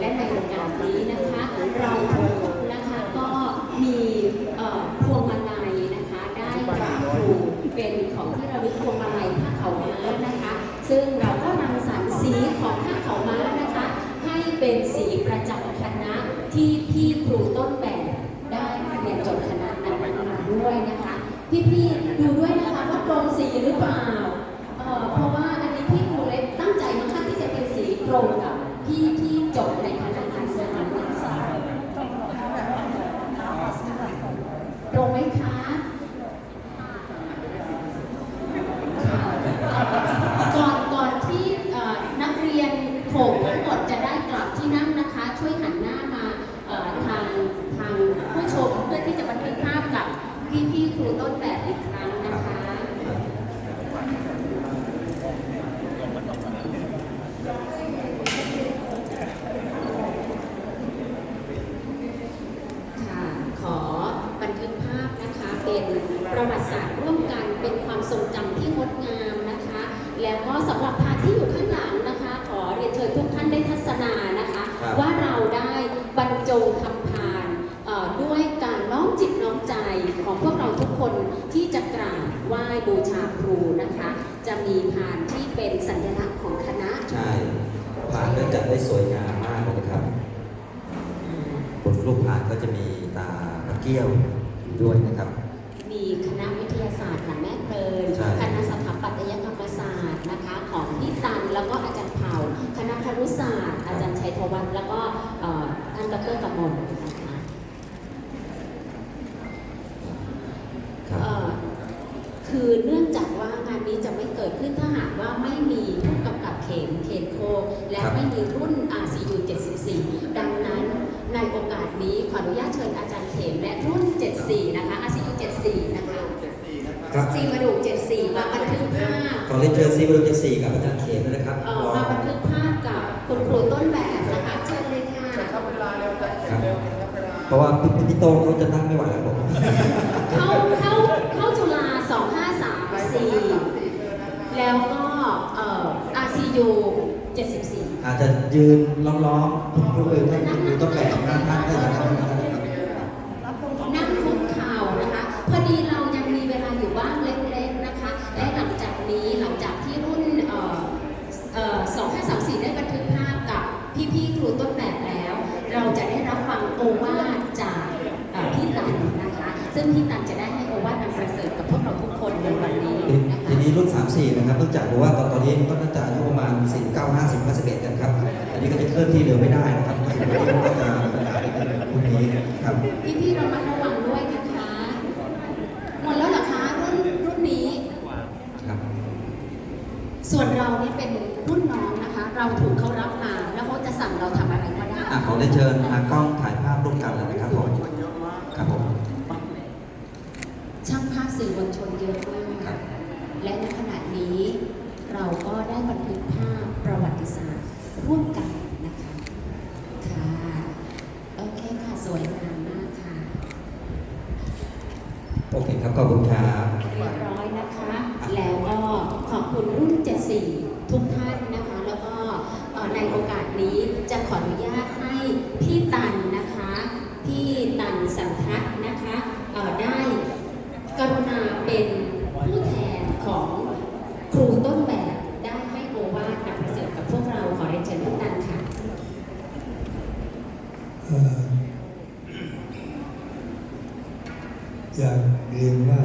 คุณที่สามและในโอกาสนี้นะคะ เราทุกคนนะคะก็มีพวงมาลัยนะคะ ได้จากครูเป็นของที่ระลึกพวงมาลัยผ้าขาวม้านะคะ ซึ่งเราก็รังสรรสีของผ้าขาวม้านะคะ ให้เป็นสีประจำคณะที่พี่ครูต้นแบบได้เรียนจบคณะนั้นมาด้วยนะคะ พี่ๆดูด้วยนะคะว่าตรงสีหรือเปล่าเอ่อเพราะว่าอันนี้พี่ครูเล็กตั้งใจมากที่จะเป็นสีตรงกับพี่ที่จบในคณะการศึกษาศึกษาตรงไหมคะก่อนก่อนที่เอ่อนักเรียนโขงทั้งหมดจะได้กลับที่นั่งนะคะ ช่วยหันหน้ามาเอ่อทางทางผู้ชมเพื่อที่จะบันทึกภาพกับพี่พี่ๆครูต้นแบบอีกครั้งนะคะ ค่ะขอบันทึกภาพนะคะ เป็นประวัติศาสตร์ร่วมกันเป็นความทรงจำที่งดงามนะคะ แล้วก็สำหรับพา ที่อยู่ข้างหลังนะคะ ขอเรียนเชิญทุกท่านได้ทัศนานะคะ ครับ ว่าเราได้บรรจงทำทานเอ่อด้วยการน้อมจิตน้อมใจของพวกเราทุกคนที่จะกราบไหว้บูชาครูนะคะ จะมีพานที่เป็นสัญลักษณ์ของคณะ ใช่ผ่านก็จัดได้สวยงามมากเลยนะครับบนรูปผ่านก็จะมีตาพระเกี้ยวอยู่ด้วยนะครับ มีคณะวิทยาศาสตร์ของแม่เพลินใช่ คณะสถาปัตยกรรมศาสตร์ นะคะของพี่ตันแล้วก็อาจารย์เผ่าคณะครุศาสตร์อาจารย์ชัยธวัฒน์แล้วก็เอ่อท่านดรกมลนะคะครับเอ่อคือเนื่องจากว่างานนี้จะไม่เกิดขึ้นถ้าหากว่าไม่มีผู้กำกับเข็มเคนโค และครับไม่มีรุ่น RCU 74 ดังนั้นในโอกาสนี้ขออนุญาตเชิญอาจารย์เข็มและรุ่น 74 นะคะ RCU 74 นะคะ ครับ ซีมาดู74 มาบันทึกภาพขอเรียนเชิญซีบรุษสี่กับอาจารย์เขมด้วยนะครับเอ่อมาบันทึกภาพกับคุณครูต้นแบบนะคะเชิญเลยค่ะ ครับเวลาเร็วจัดครับเร็วครับเวลาเพราะว่าพี่พี่โต้งเขาจะนั่งไม่ไหวแล้วผมเข้าเข้าเข้าจุฬา2534 แล้วก็เอ่อ RCU 74อาจจะยืนล้อมๆคุณครูเอ๋ยท่านครูต้องแบบนั่งท่านก็จะนั่งนะครับ นั่งคุกเข่านะคะ พอดีเรายังมีเวลาอยู่บ้างเล็กๆนะคะ และหลังจากนี้หลังจากที่รุ่นเอ่อเอ่อ2534 ได้บันทึกภาพกับพี่ๆ ครูต้นแบบแล้ว เราจะได้รับฟังโอวาทจากเอ่อพี่ตันนะคะ ซึ่งพี่ตันจะได้ให้โอวาทอันประเสริฐกับพวกเราทุกคนในวันนี้ทีนะคะทีนี้รุ่น34 นะครับเนื่องจากรู้ว่าตอนตอนนี้ก็น่าจะอายุประมาณ49 50 51กันครับ อันนี้ก็จะเคลื่อนที่เร็วไม่ได้นะครับก็จะปัญหาในรุ่นนี้ครับพี่ๆเรามาระวังด้วยนะคะหมดแล้วเหรอคะรุ่นรุ่นนี้ครับส่วนเราเนี่ยเป็นรุ่นน้องนะคะ เราถูกเขารับมาแล้วเขาจะสั่งเราทำอะไรก็ได้อะขอเรียนเชิญทางกล้องถ่ายภาพร่วมกันเลยนะครับผมคนเยอะมากครับผมช่างภาพสื่อมวลชนเยอะมากครับและในขณะนี้เราก็ได้บันทึกภาพประวัติศาสตร์ร่วมกันนะคะค่ะโอเคค่ะสวยงามมากค่ะโอเคครับขอบคุณครับเรียบร้อยนะคะ แล้วก็ขอบคุณรุ่น 74 ทุกท่านนะคะ แล้วก็เอ่อในโอกาสนี้จะขออนุญาตให้พี่ตันนะคะ พี่ตันสันทัศน์นะคะเอ่อได้กรุณาเป็นผู้แทนของครูต้นแบบได้ให้โอวาทกับประเสริฐกับพวกเราขอเรียนเชิญพี่ตันค่ะ เอ่อ อยากเรียนว่า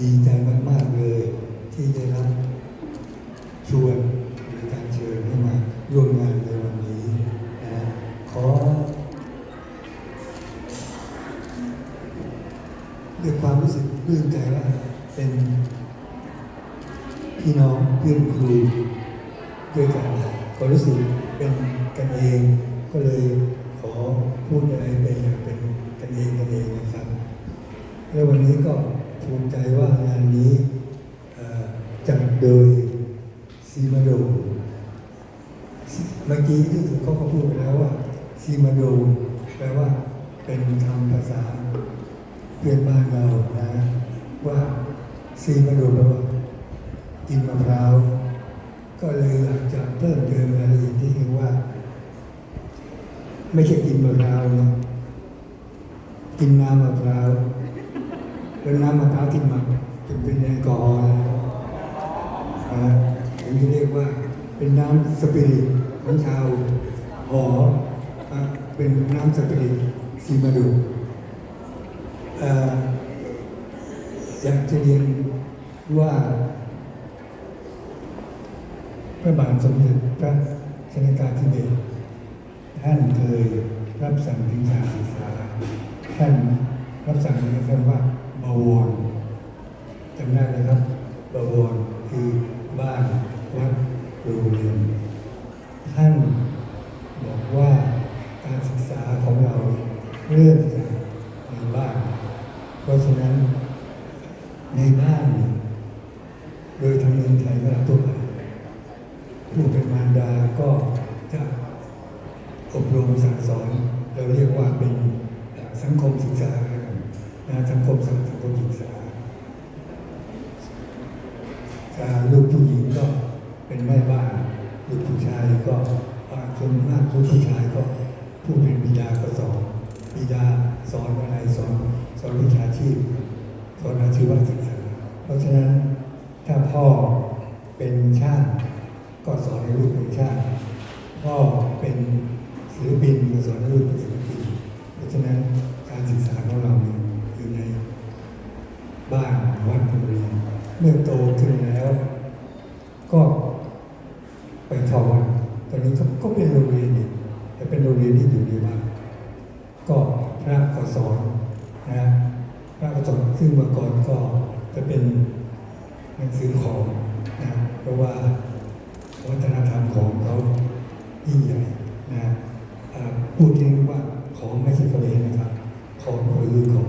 ดีใจมากๆเลย ที่ได้รับชวนในการเชิญให้มาร่วมงานในวันนี้นะขอด้วยความรู้สึกปลื้มใจว่าเป็นพี่น้องเพื่อนครูด้วยกันก็รู้สึกเป็นกันเอง ก็เลยขอพูดอะไรไปอย่างเป็นกันเองกันเองนะครับ แล้ววันนี้ก็ภูมิใจว่างานนี้จัดโดยซีมาโด เมื่อกี้ที่สุดเขาก็พูดไปแล้วว่าซีมาโด แปลว่าเป็นคำภาษาเพื่อนบ้านเรานะว่าซีมาโดแปลว่ากินมะพร้าว ก็เลยอยากจะเพิ่มเติมรายละเอียดที่ว่า ไม่ใช่กินมะพร้าวนะกินน้ำมะพร้าว แล้วน้ำมะพร้าวที่หมักจนเป็นแอลกอฮอล์นะอย่างนี้เรียกว่าเป็นน้ำสปิริตของชาวหออะเป็นน้ำสปิริตซีมาดูอยากจะเรียนว่าพระบาทสมเด็จพระชนกาธิเบศรท่านเคยรับสั่งถึงการศึกษาท่านรับสั่งในคำว่า บวรจำได้ไหมครับบวรคือบ้านวัดโรงเรียนท่านบอกว่าการศึกษาของเราเริ่มจากในบ้าน เพราะฉะนั้นในบ้านโดยธรรมเนียมไทยเวลาตัวไปผู้เป็นมารดาก็จะอบรมสั่งสอน เราเรียกว่าเป็นสังคมศึกษาแล้วกันนะสังคมสังคมศึกษาอ่าลูกผู้หญิงก็เป็นแม่บ้านลูกผู้ชายก็อ่า คนมากลูกผู้ชายก็ผู้เป็นบิดาก็สอนบิดาสอนอะไรสอนสอนวิชาชีพ สอนอาชีวศึกษา เพราะฉะนั้นถ้าพ่อเป็นช่างก็สอนให้ลูกเป็นช่างพ่อเป็นศิลปินก็สอนให้ลูกเป็นศิลปิน เพราะฉะนั้นการศึกษาของเราอยู่ในบ้านวัดโรงเรียนเมื่อโตขึ้นแล้ว ก็ไปเข้าวัด ตอนนี้ก็ก็เป็นโรงเรียนอีกแต่เป็นโรงเรียนที่อยู่ในวัดก็พระก็สอนนะพระก็สอนซึ่งเมื่อก่อนก็จะเป็นหนังสือของนะเพราะว่าวัฒนธรรมของเขายิ่งใหญ่นะพูดเองว่าของไม่ใช่เขมรนะครับของคือของ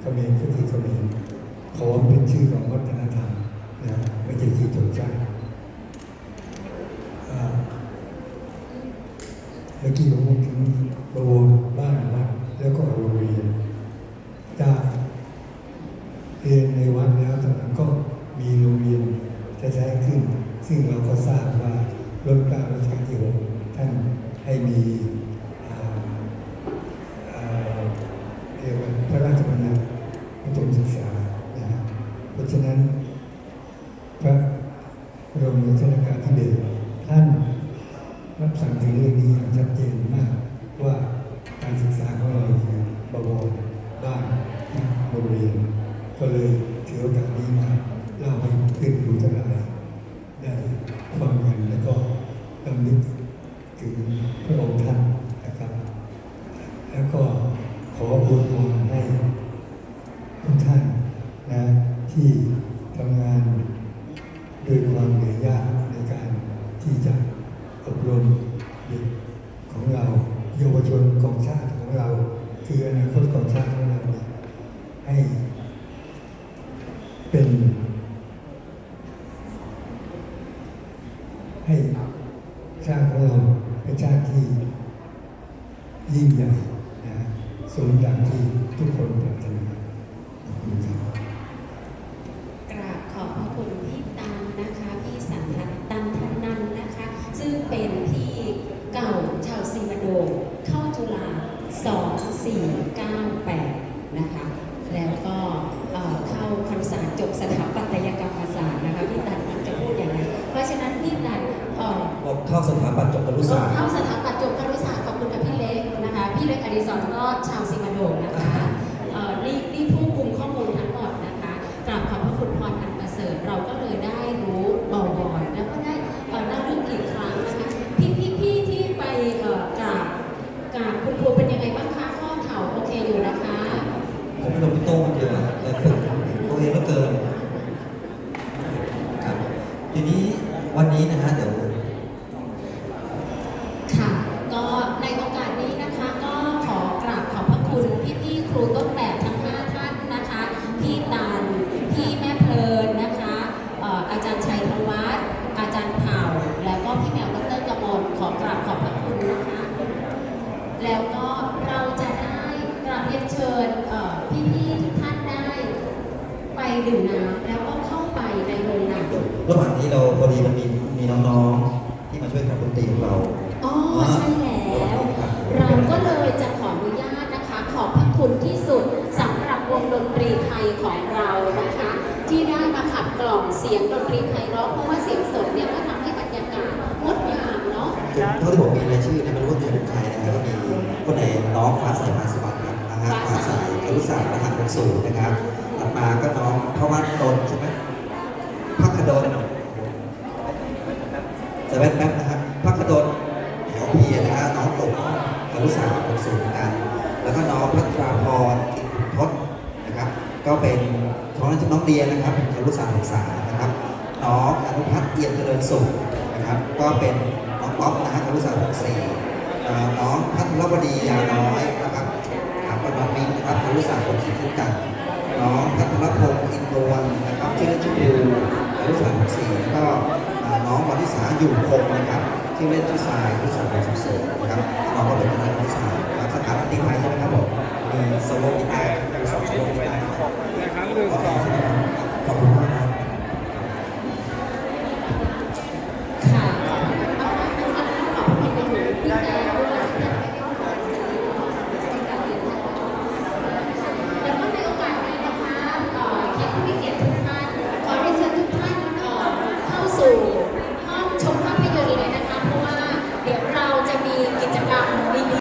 เขมรก็คือเขมรของเป็นชื่อของวัฒนธรรมใช่ชื่อชนชาติอ่า เมื่อกี้ผมพูดถึงบวรบ้านวัดแล้วก็โรงเรียนจากเรียนในวัดแล้วจากนั้นก็มีโรงเรียนแท้ๆขึ้น ซึ่งเราก็ทราบว่ารัชกาลรัชกาลที่หกท่านให้มีอ่าอ่าเรียกว่าพระราชบัญญัติประถมศึกษานะฮะเพราะฉะนั้น พระบรมราชาธิเบศรท่านรับสั่งถึงเรื่องนี้อย่างชัดเจนมากว่าการศึกษาของเราคือบวรบ้านโรงเรียน ก็เลยถือโอกาสนี้มาเล่าให้เพื่อนรู้ทั้งหลายได้ ฟังกันแล้วก็รำลึกถึงพระองค์ท่านนะครับ แล้วก็ขออวยพรให้ทุกท่านนะที่ทำงานด้วยความเหนื่อยยากในการที่จะอบรมเด็กของเราเยาวชนของชาติของเรา คืออนาคตของชาติของเราเนี่ยให้เป็น ให้ชาติของเราเป็นชาติที่ยิ่งใหญ่นะสมดังที่ทุกคนปรารถนาขอบคุณครับ กราบขอบพระคุณพี่ตันนะคะ พี่สันทัดตันทนันนะคะ ซึ่งเป็นพี่ เก่าชาวซีมาโดงเข้าจุฬา2498 นะคะ แล้วก็เอ่อเข้าคณะศาสตร์จบสถาปัตยกรรมศาสตร์นะคะพี่ตันมักจะพูดอย่างนั้นเพราะฉะนั้นพี่ตันเอ่อบอกเข้าสถาบันจบครุศาสตร์เข้าสถาปัตย์จบครุศาสตร์ขอบคุณกับพี่เล็กนะคะ พี่เล็กอดิศรก็ชาวซีมาโดงนะคะเอ่อนี่นี่ผู้คุมข้อมูลทั้งหมดนะคะกราบขอบพระคุณพรอันประเสริฐเราก็ รูต้นแบบทั้ง5ท่านนะคะพี่ตันพี่แม่เพลินนะคะอาจารย์ชัยธวัฒน์อาจารย์เผ่าแล้วก็พี่แมวดรกมลขอกราบขอบพระคุณนะคะ แล้วก็เราจะได้กราบเรียนเชิญพี่ๆทุกท่านได้ไปดื่มน้ำแล้วก็เข้าไปในโรงหนังระหว่างที่เรา ใสครุศาสตร์รหัสสูงนะครับถัดมาก็น้องพระวัฒน์ดนใช่ไหมพักดลจะแป๊บแป๊บนะฮะพักดลแถวเพียนะฮะน้องตกครุศาสตร์สูงเหมือนกัน แล้วก็น้องพัทราพรกิจทศนะครับ ก็เป็นน้องน้องเดียนะครับเป็นครุศาสตร์ศึกษานะครับ น้องอนุพัฒน์เอี่ยมเจริญสุขนะครับ ก็เป็นน้องป๊อปนะฮะครุศาสตร์64อ่าน้องพัทรวดียาน้อยนะครับ ครับก็น้องมิ้นนะครับครุศาสตร์64เช่นกันน้องพัทรพงศ์อินโดวันนะครับชื่อเล่นชื่อภูครุศาสตร์64แล้วก็น้องวริษาอยู่คงนะครับชื่อเล่นชื่อทรายครุศาสตร์64นะครับน้องก็เป็นนักศึกษาครับสาขานตรีไทยใช่ไหมครับผมมีสโล่กีตาร์สองสโล่กีตาร์ครับหนึ่งสอง